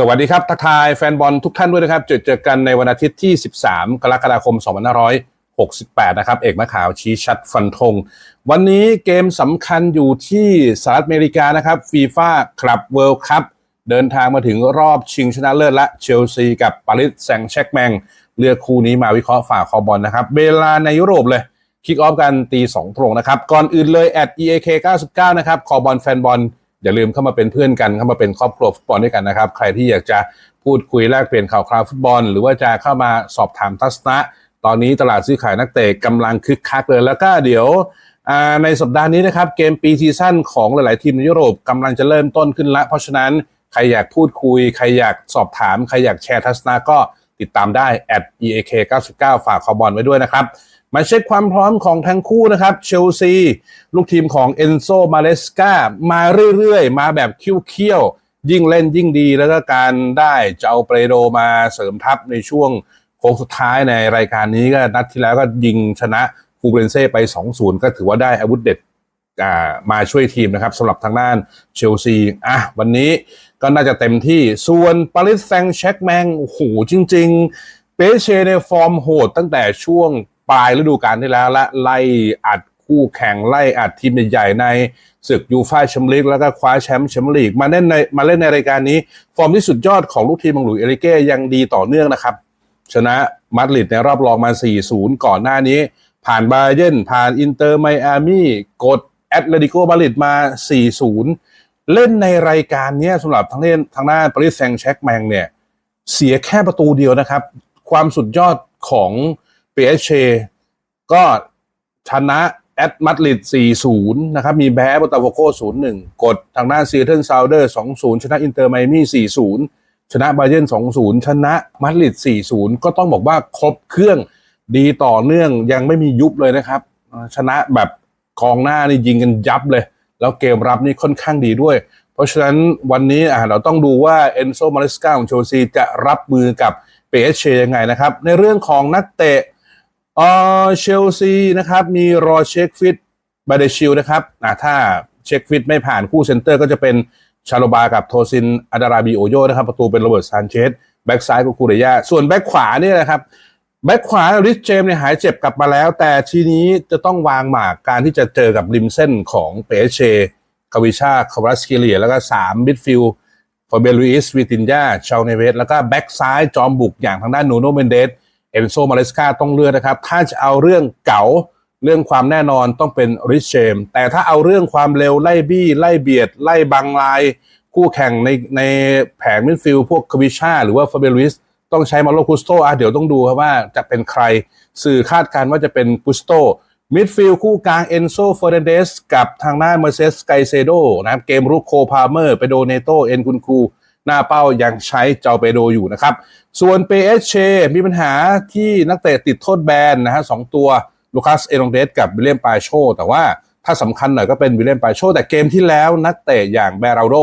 สวัสดีครับ ทักทายแฟนบอลทุกท่านด้วยนะครับเจอเจอกันในวันอาทิตย์ที่ 13 กรกฎาคม 2568 นะครับ เอกมะขาวชี้ชัดฟันธง วันนี้เกมสำคัญอยู่ที่สหรัฐอเมริกานะครับฟีฟ่าคลับเวิลด์คัพเดินทางมาถึงรอบชิงชนะเลิศและเชลซีกับปารีสแซงต์แชร์กแมง เลือกคู่นี้มาวิเคราะห์ฝ่าคอบอลนะครับ เวลาในยุโรปเลยคิกออฟกันตีสองตรงนะครับ ก่อนอื่นเลยแอด EAK 99 นะครับคอบอลแฟนบอล อย่าลืมเข้ามาเป็นเพื่อนกันเข้ามาเป็นครอบครัวฟุตบอลด้วยกันนะครับ ใครที่อยากจะพูดคุยแลกเปลี่ยนข่าวคราวฟุตบอล หรือว่าจะเข้ามาสอบถามทัศนะ ตอนนี้ตลาดซื้อขายนักเตะกำลังคึกคักเลย แล้วก็เดี๋ยวในสัปดาห์นี้นะครับเกมปีซีซั่นของหลาย ๆ ทีมในยุโรปกำลังจะเริ่มต้นขึ้นละเพราะฉะนั้นใครอยากพูดคุย ใครอยากสอบถาม ใครอยากแชร์ทัศนะก็ติดตามได้ at eak 99ฝากคอบอลไว้ด้วยนะครับ มาเช็คความพร้อมของทั้งคู่นะครับ เชลซี ลูกทีมของเอนโซมาเลสกามาเรื่อยๆ มาแบบเคี้ยวๆ ยิ่งเล่นยิ่งดีแล้วก็การได้เจ้าเปโดมาเสริมทัพในช่วงโค้งสุดท้ายในรายการนี้ก็นัดที่แล้วก็ยิงชนะฟูเบรนเซ่ไป 2-0 ก็ถือว่าได้อาวุธเด็ดมาช่วยทีมนะครับสำหรับทางด้านเชลซีอะวันนี้ก็น่าจะเต็มที่ส่วนปาริสแซงต์แชร์กแมงโอ้โหจริง ๆ เปเชในฟอร์มโหดตั้งแต่ช่วง ปลายฤดูกาลที่แล้วและไล่อัดคู่แข่งไล่อัดทีมใหญ่ๆในศึกยูฟ่าแชมเปี้ยนลีกแล้วก็คว้าแชมป์แชมเปี้ยนลีกมาเล่นในมาเล่นในรายการนี้ ฟอร์มที่สุดยอดของลูกทีมของหลุยส์เอริเก้ยังดีต่อเนื่องนะครับ ชนะมาดริดในรอบรองมา 4-0 ก่อนหน้านี้ ผ่านบาเยนผ่านอินเตอร์ไมอามี่กดแอตเลติโกมาดริดมา 4-0 เล่นในรายการนี้สำหรับทางเล่นทางหน้าปารีสแซงแชร์กแมงเนี่ยเสียแค่ประตูเดียวนะครับ ความสุดยอดของ เปเชก็ชนะแอตมาดริด4-0 นะครับ มีแพ้บตาโวโก0-1 กดทางหน้าซีเทิลซาวเดอร์2-0 ชนะอินเตอร์ไมมี่4-0 ชนะบาเยน2-0 ชนะมาดริด4-0 ก็ต้องบอกว่าครบเครื่องดีต่อเนื่องยังไม่มียุบเลยนะครับ ชนะแบบกองหน้านี่ยิงกันยับเลย แล้วเกมรับนี่ค่อนข้างดีด้วย เพราะฉะนั้นวันนี้เราต้องดูว่าเอนโซมาริสกาของเชซีจะรับมือกับเปเชยังไงนะครับ ในเรื่องของนักเตะ เออเชลซีนะครับ มีรอเช็คฟิตบาเดชิลนะครับอะถ้าเช็คฟิตไม่ผ่านคู่เซนเตอร์ก็จะเป็นชาโลบากับโทซินอาดาราบิโอโยนะครับ ประตูเป็นโรเบิร์ตซานเชสแบ็กซ้ายก็คูเรยาส่วนแบ็กขวาเนี่ยนะครับแบ็คขวาริชเจมเนี่ยหายเจ็บกลับมาแล้ว แต่ทีนี้จะต้องวางหมากการที่จะเจอกับริมเส้นของเปเชคาวิชาคาวัสคิเลียแล้วก็3มิดฟิลด์ฟอเบลุอิสวิตินยาชาวเนเวสแล้วก็แบ็กซ้ายจอมบุกอย่างทางด้านนูโนเมนเดส เอนโซมาเลสกาต้องเลือกนะครับ ถ้าจะเอาเรื่องเก๋าเรื่องความแน่นอนต้องเป็นริชเจมแต่ถ้าเอาเรื่องความเร็วไล่บี้ไล่เบียด ไล่บังลาย คู่แข่งในในแผงมิดฟิลพวกคาวิชาหรือว่าฟาเบลิสต้องใช้มาโลกุสโตอะเดี๋ยวต้องดูครับว่าจะเป็นใครสื่อคาดการณ์ว่าจะเป็นกุสโตมิดฟิลคู่กลางเอนโซเฟอร์นันเดสกับทางหน้าเมอร์เซสไกเซโดนะครับเกมรุกโคพาเมอร์ ไปโดเนโตเอ็นคุนคู หน้าเป้ายังใช้เจ้าเปโดอยู่นะครับ ส่วนเปเอชเชมีปัญหาที่นักเตะติดโทษแบนนะฮะสองตัวลูคัสเอรองเดสกับวิลเลียมปาโช แต่ว่าถ้าสำคัญหน่อยก็เป็นวิลเลียมปาโช แต่เกมที่แล้วนักเตะอย่างแบราโด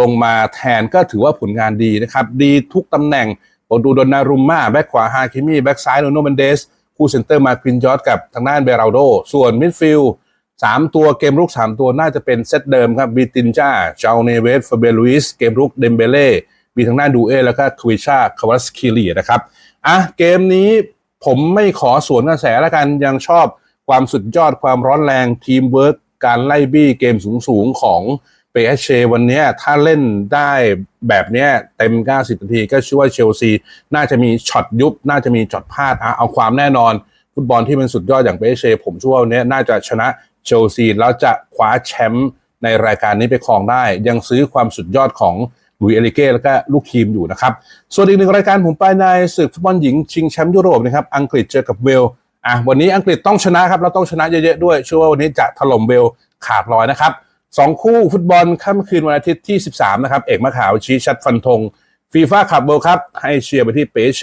ลงมาแทนก็ถือว่าผลงานดีนะครับ ดีทุกตำแหน่งโอดูดอนนารุมมาแบ็กขวาฮาคิมีแบ็กซ้ายโนโนเมนเดสคู่เซนเตอร์มาควินยอร์ดกับทางด้านเบราโด ส่วนมิดฟิลด์ สามตัวเกมรุกสามตัวน่าจะเป็นเซตเดิมครับบีตินจ้าเจาเนเวสฟเบลุิสเกมรุกเดมเบเล่มีทางด้านดูเอแล้วก็ควิชาคาวาสคิลีนะครับอะเกมนี้ผมไม่ขอสวนกระแสแล้วกันยังชอบความสุดยอดความร้อนแรงทีมเวิร์กการไล่บี้เกมสูงๆของเปเอเชวันนี้ถ้าเล่นได้แบบนี้เต็ม 90 นาทีก็ชื่อว่าเชลซี น่าจะมีช็อตยุบ น่าจะมีช็อตพลาดอะเอาความแน่นอน ฟุตบอลที่มันสุดยอดอย่างเปเอเชผมเชื่อว่าวันเนี้ยน่าจะชนะ เชลซีแล้วจะคว้าแชมป์ในรายการนี้ไปครองได้ ยังซื้อความสุดยอดของลุยเอลิเก้แล้วก็ลูกทีมอยู่นะครับ ส่วนอีกหนึ่งรายการผมไปในศึกฟุตบอลหญิงชิงแชมป์ยุโรปนะครับอังกฤษเจอกับเวลอะวันนี้อังกฤษต้องชนะครับแล้วต้องชนะเยอะๆด้วยเชื่อว่าวันนี้จะถล่มเวลขาดลอยนะครับสองคู่ฟุตบอลค่ำคืนวันอาทิตย์ที่ 13 นะครับ เอกมะขาวชี้ชัดฟันธงฟีฟ่าขับเวิลครับให้เชียร์ไปที่เปเช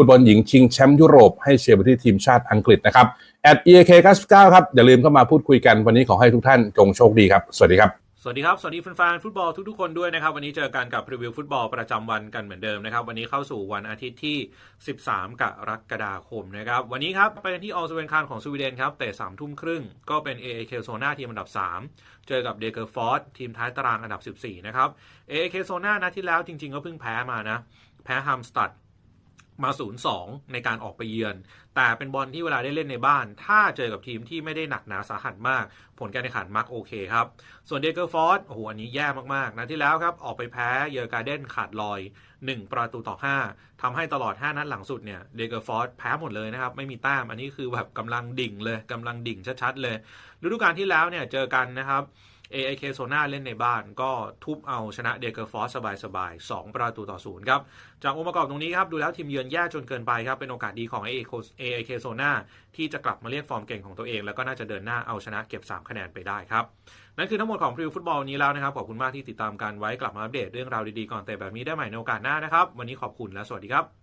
ฟุตบอลหญิงชิงแชมป์ยุโรปให้เชียร์ไปที่ทีมชาติอังกฤษนะครับแอด EAK 99 ครับ อย่าลืมเข้ามาพูดคุยกันวันนี้ขอให้ทุกท่านจงโชคดีครับ สวัสดีครับสวัสดีครับ สวัสดีแฟนๆฟุตบอลทุกๆคนด้วยนะครับ วันนี้เจอกันกับรีวิวฟุตบอลประจำวันกันเหมือนเดิมนะครับ วันนี้เข้าสู่วันอาทิตย์ที่ 13 กรกฎาคมนะครับ วันนี้ครับไปที่ออสเวนคานของสวีเดนครับเตะ3ทุ่มครึ่งก็เป็น AAK โซนาทีมอันดับ 3 เจอกับเดเกอร์ฟอร์ดทีมท้ายตารางอันดับ 14 นะครับ AAK โซนานัดที่แล้วจริงๆ ก็เพิ่งแพ้มานะ แพ้ฮัมสตัด มา0-2ในการออกไปเยือน แต่เป็นบอลที่เวลาได้เล่นในบ้าน ถ้าเจอกับทีมที่ไม่ได้หนักหนาสาหัสมาก ผลการแข่งขันมักโอเคครับ ส่วนเดเกอร์ฟอร์ดโอ้โหอันนี้แย่มากๆนะที่แล้วครับ ออกไปแพ้เยอร์การ์เดนขาดลอย 1 ประตูต่อ 5ทำให้ตลอด 5 นัดหลังสุดเนี่ยเดเกอร์ฟอร์ดแพ้หมดเลยนะครับ ไม่มีแต้มอันนี้คือแบบกำลังดิ่งเลยกำลังดิ่งชัดๆเลยฤดูกาลที่แล้วเนี่ยเจอกันนะครับ AIK โซนาเล่นในบ้านก็ทุบเอาชนะเดเกอร์ฟอสสบายๆ 2 ประตูต่อศูนย์ครับ จากองค์ประกอบตรงนี้ครับ ดูแล้วทีมเยือนแย่จนเกินไปครับ เป็นโอกาสดีของ AIK โซนาที่จะกลับมาเรียกฟอร์มเก่งของตัวเอง แล้วก็น่าจะเดินหน้าเอาชนะเก็บ 3 คะแนนไปได้ครับ นั่นคือทั้งหมดของพรีวิวฟุตบอลนี้แล้วนะครับ ขอบคุณมากที่ติดตามกันไว้กลับมาอัปเดตเรื่องราวดีๆก่อนเตะแบบนี้ได้ใหม่ในโอกาสหน้านะครับวันนี้ขอบคุณและสวัสดีครับ